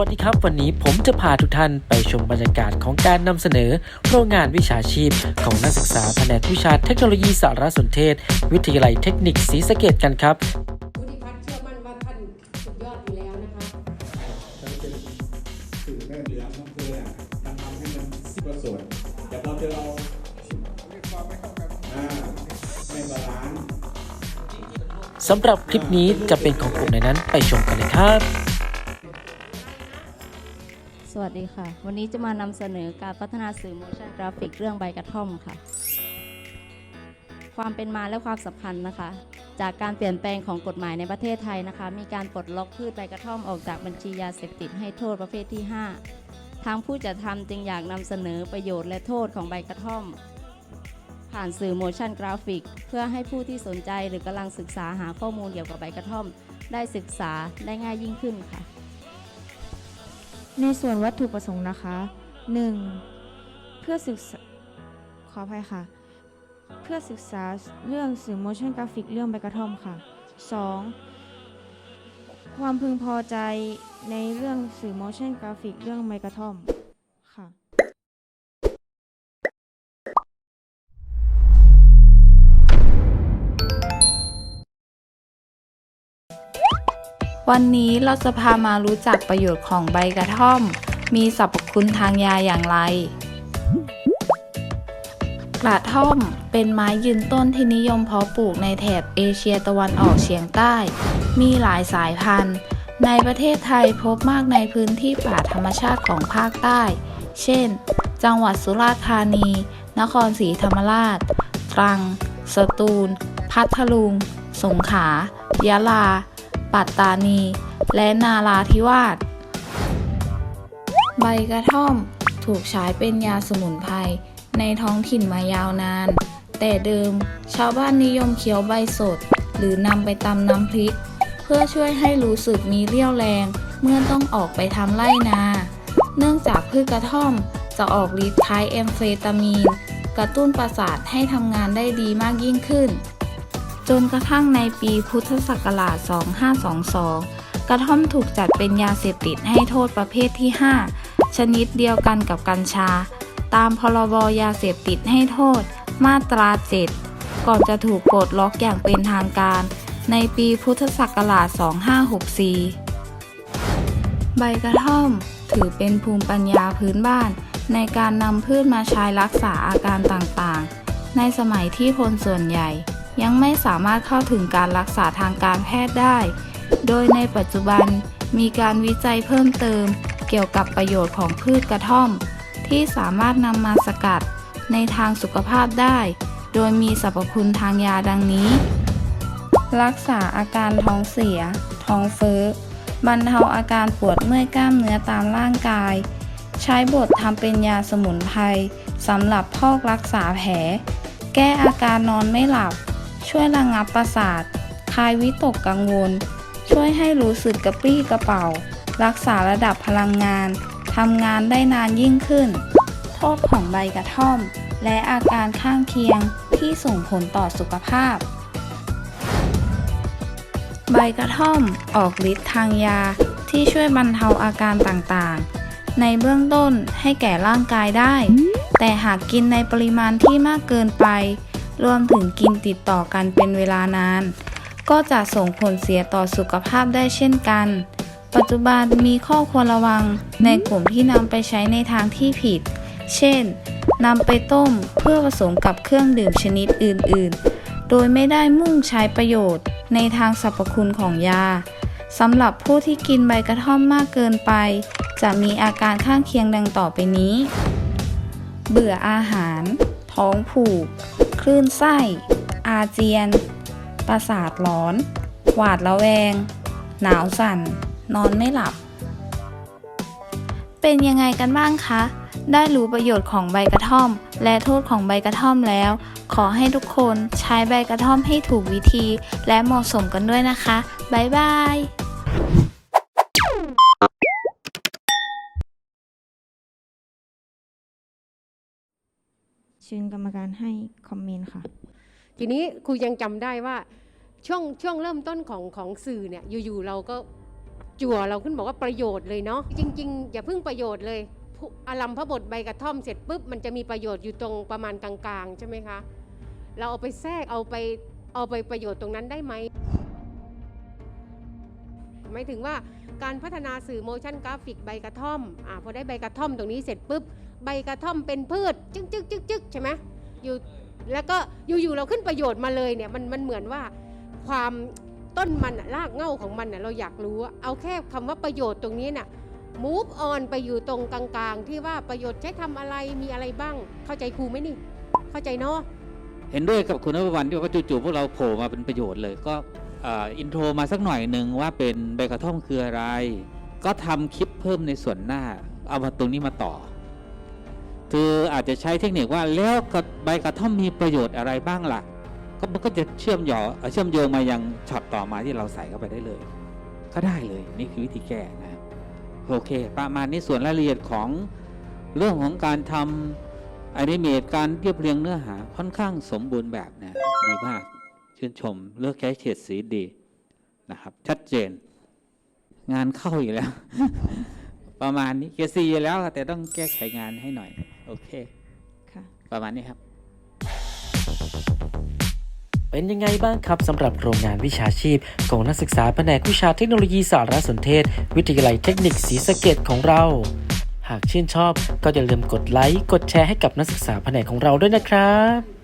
วัสดีครับ วันนี้ผมจะพาทุกท่านไปชมบรรยากาศของการนำเสนอ โรงงานวิชาชีพ ของนักศึกษาแผนกวิชาเทคโนโลยีสารสนเทศ วิทยาลัยเทคนิคศรีสะเกดกันครับวุฒิพัฒน์เชื่อมั่นว่าท่านสุดยอดอยู่แล้วนะคะจะเป็นสื่อแม่เหลืองอำเภอน่ะทำทำให้มันสิบกว่าส่วนแต่เราจะเราเรียกความไม่เข้ากันอ่าไม่บาลานซ์สำหรับคลิปนี้จะเป็นของกลุ่มไหนนั้นไปชมกันเลยครับ วัสดีค่ะ วันนี้จะมานำเสนอการพัฒนาสื่อ motion graphic เรื่องใบกระท่อมค่ะ ความเป็นมาและความสำคัญนะคะ จากการเปลี่ยนแปลงของกฎหมายในประเทศไทยนะคะ มีการปลดล็อกพืชใบกระท่อมออกจากบัญชียาเสพติดให้โทษประเภทที่ 5 ทางผู้จัดทำจึงอยากนำเสนอประโยชน์และโทษของใบกระท่อม ผ่านสื่อ motion graphic เพื่อให้ผู้ที่สนใจหรือกำลังศึกษาหาข้อมูลเกี่ยวกับใบกระท่อม ได้ศึกษาได้ง่ายยิ่งขึ้นค่ะ ในส่วนวัตถุประสงค์นะคะ 1. เพื่อศึกษาขออภัยค่ะ เพื่อศึกษาเรื่องสื่อ motion graphic เรื่องใบกระท่อมค่ะ 2. ความพึงพอใจในเรื่องสื่อ motion graphic เรื่องใบกระท่อม วันนี้เราจะพามารู้จักประโยชน์ของใบกระท่อม มีสรรพคุณทางยาอย่างไร กระท่อมเป็นไม้ยืนต้นที่นิยมเพาะปลูกในแถบเอเชียตะวันออกเฉียงใต้ มีหลายสายพันธุ์ ในประเทศไทยพบมากในพื้นที่ป่าธรรมชาติของภาคใต้ เช่น จังหวัดสุราษฎร์ธานี นครศรีธรรมราช ตรัง สตูล พัทลุง สงขลายะลา ปัตตานี และนาราธิวาส ใบกระท่อมถูกใช้เป็นยาสมุนไพรในท้องถิ่นมายาวนาน แต่เดิมชาวบ้านนิยมเคี้ยวใบสด หรือนำไปตำน้ำพริก เพื่อช่วยให้รู้สึกมีเรี่ยวแรงเมื่อต้องออกไปทำไร่นา เนื่องจากพืชกระท่อมจะออกฤทธิ์คล้ายแอมเฟตามีน กระตุ้นประสาทให้ทำงานได้ดีมากยิ่งขึ้น จนกระทั่งในปีพุทธศักราช 2522 กระท่อมถูกจัดเป็นยาเสพติดให้โทษประเภทที่ 5 ชนิดเดียวกันกับกัญชา ตามพรบยาเสพติดให้โทษ มาตรา7ก่อนจะถูกปลดล็อกอย่างเป็นทางการ ในปีพุทธศักราช 2564 ใบกระท่อมถือเป็นภูมิปัญญาพื้นบ้าน ในการนำพืชมาใช้รักษาอาการต่างๆ ในสมัยที่คนส่วนใหญ่ ยังไม่สามารถเข้าถึงการรักษาทางการแพทย์ได้ โดยในปัจจุบันมีการวิจัยเพิ่มเติม เกี่ยวกับประโยชน์ของพืชกระท่อม ที่สามารถนำมาสกัดในทางสุขภาพได้ โดยมีสรรพคุณทางยาดังนี้ รักษาอาการท้องเสีย ท้องเฟ้อบรรเทาอาการปวดเมื่อยกล้ามเนื้อตามร่างกาย ใช้บดทำเป็นยาสมุนไพรสำหรับพอกรักษาแผล แก้อาการนอนไม่หลับ ช่วยระงับประสาท คลายวิตกกังวล ช่วยให้รู้สึกกระปรี้กระเป๋า รักษาระดับพลังงาน ทำงานได้นานยิ่งขึ้น โทษของใบกระท่อม และอาการข้างเคียงที่ส่งผลต่อสุขภาพ ใบกระท่อมออกฤทธิ์ทางยาที่ช่วยบรรเทาอาการต่างๆ ในเบื้องต้นให้แก่ร่างกายได้ แต่หากกินในปริมาณที่มากเกินไป รวมถึงกินติดต่อกันเป็นเวลานาน ก็จะส่งผลเสียต่อสุขภาพได้เช่นกัน ปัจจุบันมีข้อควรระวังในกลุ่มที่นำไปใช้ในทางที่ผิด เช่นนำไปต้มเพื่อผสมกับเครื่องดื่มชนิดอื่น ๆ โดยไม่ได้มุ่งใช้ประโยชน์ในทางสรรพคุณของยาสำหรับผู้ที่กินใบกระท่อมมากเกินไป จะมีอาการข้างเคียงดังต่อไปนี้ เบื่ออาหาร ท้องผูก ลื่นไส้ อาเจียน ประสาทร้อน หวาดระแวง หนาวสั่น นอนไม่หลับ เป็นยังไงกันบ้างคะ ได้รู้ประโยชน์ของใบกระท่อม และโทษของใบกระท่อมแล้ว ขอให้ทุกคนใช้ใบกระท่อมให้ถูกวิธี และเหมาะสมกันด้วยนะคะ บ๊ายบาย เชิญกรรมการให้คอมเมนต์ค่ะ ทีนี้ครูยังจำได้ว่าช่วงช่วงเริ่มต้นของของสื่อเนี่ยอยู่ๆเราก็จั่วเราขึ้นบอกว่าประโยชน์เลยเนาะจริง ๆ อย่าเพิ่งประโยชน์เลยผู้อารัมพบทใบกระท่อมเสร็จปุ๊บมันจะมีประโยชน์อยู่ตรงประมาณกลางๆใช่ไหมคะเราเอาไปแทรกเอาไปเอาไปประโยชน์ตรงนั้นได้ไหมหมายถึงว่าการพัฒนาสื่อโมชั่นกราฟิกใบกระท่อมอ่าพอได้ใบกระท่อมตรงนี้เสร็จปุ๊บ ใบกระท่อมเป็นพืช จึ๊กจึ๊กจึ๊กจึ๊กใช่ไหมอยู่แล้วก็อยู่ๆเราขึ้นประโยชน์มาเลยเนี่ยมันมันเหมือนว่าความต้นมันรากเง้าของมันน่ะเราอยากรู้เอาแค่คำว่าประโยชน์ตรงนี้น่ะ move on ไปอยู่ตรงกลางๆ ที่ว่าประโยชน์ใช้ทำอะไรมีอะไรบ้าง เข้าใจครูไหมนี่ เข้าใจเนาะเห็นด้วยกับคุณนพวรรณที่ว่าจู่ๆพวกเราโผล่มาเป็นประโยชน์เลยก็อินโทรมาสักหน่อยหนึ่งว่าเป็นใบกระท่อมคืออะไร ก็ทำคลิปเพิ่มในส่วนหน้า เอามาตรงนี้มาต่อ อาจจะใช้เทคนิคว่าแล้วใบกระท่อมมีประโยชน์อะไรบ้างล่ะ ก็มันก็จะเชื่อมหยอเอ่อเชื่อมโยงมายังช็อตต่อมาที่เราใส่เข้าไปได้เลย ก็ได้เลยนี่คือวิธีแก้นะโอเค ประมาณนี้ส่วนรายละเอียดของเรื่องของการทำแอนิเมตการเรียบเรียงเนื้อหาค่อนข้างสมบูรณ์แบบนะดีมากชื่นชมเลือกใช้เฉดสีดีนะครับ ชัดเจน งานเข้าอีกแล้ว ประมาณนี้เกียร์ซีอยู่แล้ว แต่ต้องแก้ไขงานให้หน่อย โอเค ค่ะ ประมาณนี้ครับ เป็นยังไงบ้างครับสำหรับโรงงานวิชาชีพ ของนักศึกษาแผนกวิชาเทคโนโลยีสารสนเทศ วิทยาลัยเทคนิคศรีสะเกดของเรา หากชื่นชอบก็อย่าลืมกดไลค์กดแชร์ให้กับนักศึกษาแผนกของเราด้วยนะครับ